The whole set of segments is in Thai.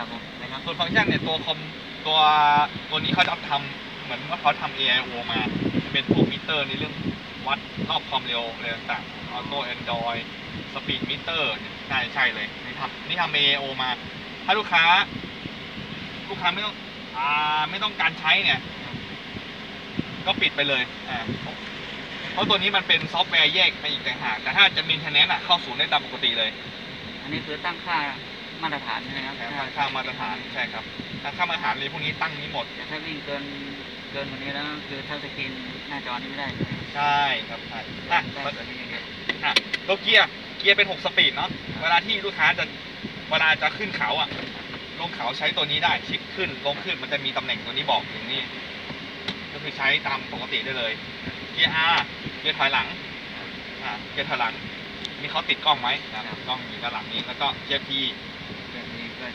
ครับผมนะครับส่วนฟังก์ชันเนี่ยตัวคอมตัวตัวนี้เขาจะทำเหมือนว่าเขาทำ AIO มา เป็นพวกมิเตอร์ในเรื่องวัดรอบความเร็วอะไรต่างๆออโต้แอนดรอยสปีดมิเตอร์ใช่ใช่เลยนี่ทำนี่ทำ AIO มา ถ้าลูกค้า ลูกค้าไม่ต้องอ่าไม่ต้องการใช้เนี่ย ก็ปิดไปเลยอ่าเพราะตัวนี้มันเป็นซอฟต์แวร์แยกมาอีกต่างหากแต่ถ้าจะมีเทนแนนอะเข้าศูนย์ได้ตามปกติเลย อันนี้คือตั้งค่า มาตรฐานใช่ไหมครับแถมค่ามาตรฐานใช่ครับถ้าค่ามาตรฐานเลยพวกนี้ตั้งนี้หมด แต่ถ้าวิ่งเกินเกินกว่านี้แล้วคือถ้าสกรีนหน้าจอนี้ไม่ได้ใช่ไหมใช่ครับใช่อะได้แบบนี้อย่างเดียวอะตัวเกียร์เกียร์เป็น 6 สปีดเนาะเวลาที่ลูกค้าจะเวลาจะขึ้นเขาอะ ลงเขาใช้ตัวนี้ได้ชิปขึ้นลงขึ้นมันจะมีตำแหน่งตัวนี้บอกอยู่นี่ก็คือใช้ตามปกติได้เลย เกียร์ R เกียร์ถอยหลังอ่าเกียร์ถอยหลังมีเขาติดกล้องไหมนะครับกล้องอยู่ด้านหลังนี้แล้วก็เกียร์ P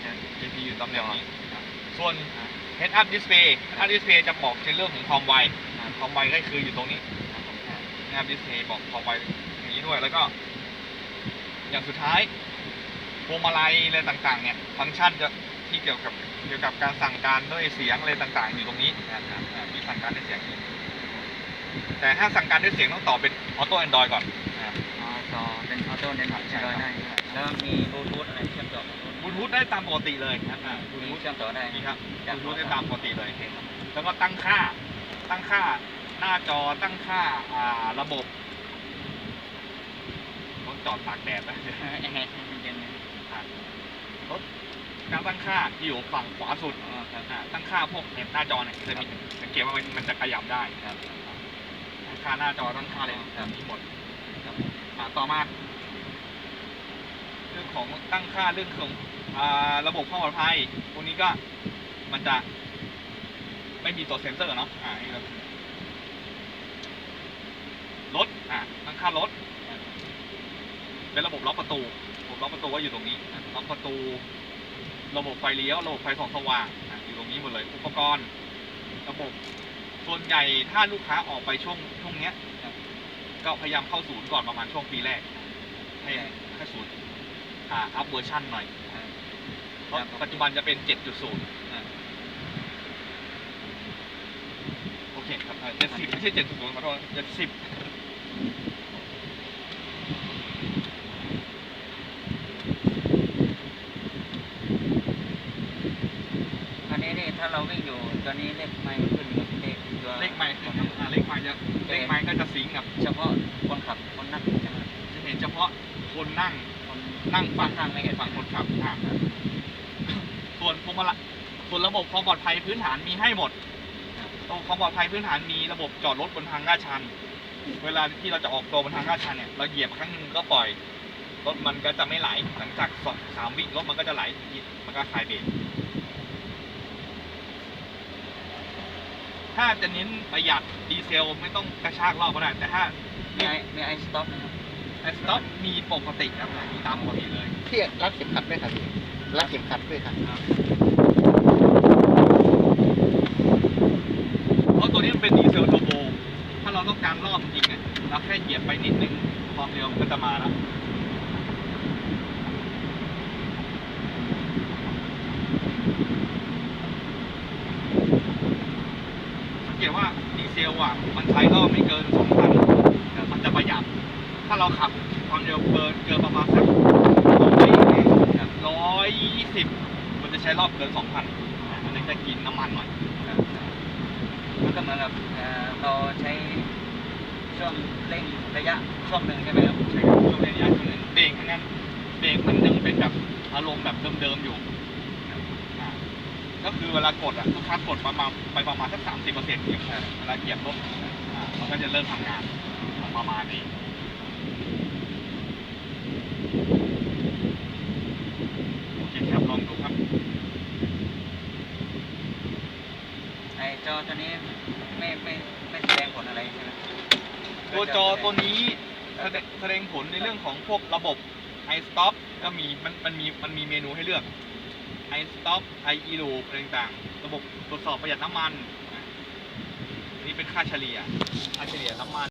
แบบนี้ก็จะเกียร์ P อยู่ตำแหน่งนี้ส่วน Head Up Display Head Up Display จะบอกในเรื่องของความไวความไวก็คืออยู่ตรงนี้นะครับดิสเพย์บอกพอไวอย่างนี้ด้วยแล้วก็ อย่างสุดท้ายพวงมาลัยอะไรต่างๆ เนี่ยฟังก์ชันจะที่เกี่ยวกับเกี่ยวกับการสั่งการด้วยเสียงอะไรต่างๆ อยู่ตรงนี้นะครับมีสั่งการด้วยเสียงอยู่แต่ถ้าสั่งการด้วยเสียงต้องต่อเป็นออโต้แอนดรอยก่อนอ๋อจอเป็นออโต้เน้นใช่ครับได้แล้วมีบลูทูธอะไรเชื่อมต่อ กับบลูทูธได้ตามปกติเลยนะครับอ่าบลูมีทูธเชื่อมต่อได้นี่ครับบจากลูทูธได้ตามปกติเลยโอเคครับแล้วก็ตั้งค่าตั้งค่าหน้าจอตั้งค่าอ่าระบบต้องจอดตากแดดนะแอร์ให้มันเย็นเลยรถการตั้งค่าที่อยู่ฝั่งขวาสุดอ๋อครับอ่าตั้งค่าพวกเน็ตหน้าจอเนี่ยจะมีสังเกตว่ามันมันจะขยับได้ครับตั้งค่าหน้าจอตั้งค่าอะไรครับมีหมดครับอ่าต่อมาเรื่องของตั้งค่าเรื่องของอระบบความปลอดภัยพวกนี้ก็มันจะไม่มีตัวเซ็นเซอร์เนาะอ่านี่ก็คือรถอ่าตั้งค่ารถ เป็นระบบล็อกประตูระบบล็อกประตูก็อยู่ตรงนี้ล็อกประตู ระบบไฟเลี้ยว ระบบไฟสองสว่างออยู่ตรงนี้หมดเลย อุปกรณ์ ระบบ ส่วนใหญ่ถ้าลูกค้าออกไปช่วงช่วงเนี้ย ก็พยายามเข้าศูนย์ก่อนประมาณช่วงปีแรก ให้ให้ศูนย์ อ่าอัพเวอร์ชันหน่อยเพราะปัจจุบันจะเป็น 7.0อะโอเคครับเจ็ดสิบไม่ใช่7.0ขอโทษ70อันนี้นี่ถ้าเราวิ่งอยู่ตัวนี้เลขไมค์ขึ้นกับเลขตัวเลขไม้คืออ่าเลขไม้จะเลขไม้ก็จะสิงกับ เฉพาะคนขับคนนั่งใช่ไหมจะเห็นเฉพาะคนนั่งค นั่งฝั่งข้างไม่เห็นฝั่งคนขับอ่าส่วนพวงมาลัยส่วนระบบความปลอดภัยพื้นฐานมีให้หมดตรงความปลอดภัยพื้นฐานมีระบบจอดรถบนทางลาดชัน เวลาที่เราจะออกตัวบนทางลาดชันเนี่ยเราเหยียบครั้งหนึงก็ปล่อยรถมันก็จะไม่ไหลหลังจากสองสามวิรถมันก็จะไหลมันก็คลายเบรกถ้าจะเน้นประหยัดดีเซลไม่ต้องกระชากรอบก็ได้แต่ถ้าไมีไอมีไอสต็อปนะครับ สต็อปมีปกติครับมีตามปกติเลยพี่รัดเข็มขัดด้วยครับพี่รัดเข็มขัดด้วยครับเพราะตัวนี้มันเป็นดีเซลโทโบถ้าเราต้องการรอบจริงๆเนี่ยเราแค่เหยียบไปนิดนึงความเร็วมันก็จะมาแล้วสังเกตว่าดีเซลอะมันใช้รอบไม่เกินสองพันมันจะประหยัด ถ้าเราขับความเร็วเกินเกินประมาณสักร้อยยี่สิบมันจะใช้รอบเกินสองพันมันเลยจะกินน้ำมันหน่อยมันก็เหมือนกับเอ่อเราใช้ช่วงเร่งระยะช่วงหนึ่งใช่ไหมครับใช่ครับช่วงระยะที่หนึ่งเบรกทั้งนั้นเบรกมันยังเป็นแบบอารมณ์แบบเดิมๆอยู่อ่าก็คือเวลากดอะลูกค้ากดประมาณไปประมาณสักสามสิบเปอร์เซ็นต์เวลาเหยียบรถอ่ามันก็จะเริ่มทำงานประมาณนี้โอเคครับลองดูครับ ไอจอ ตัวนี้ไม่ไม่ไม่แสดงผลอะไรใช่ไหมตัวจอตัวนี้แสดงแสดงผลในเรื่องของพวกระบบ i stop ก็มีมันมันมีมันมีเมนูให้เลือก i stop i e loop อะไรต่างๆ ระบบตรวจสอบประหยัดน้ำมัน นี่เป็นค่าเฉลี่ย ค่าเฉลี่ยน้ำมัน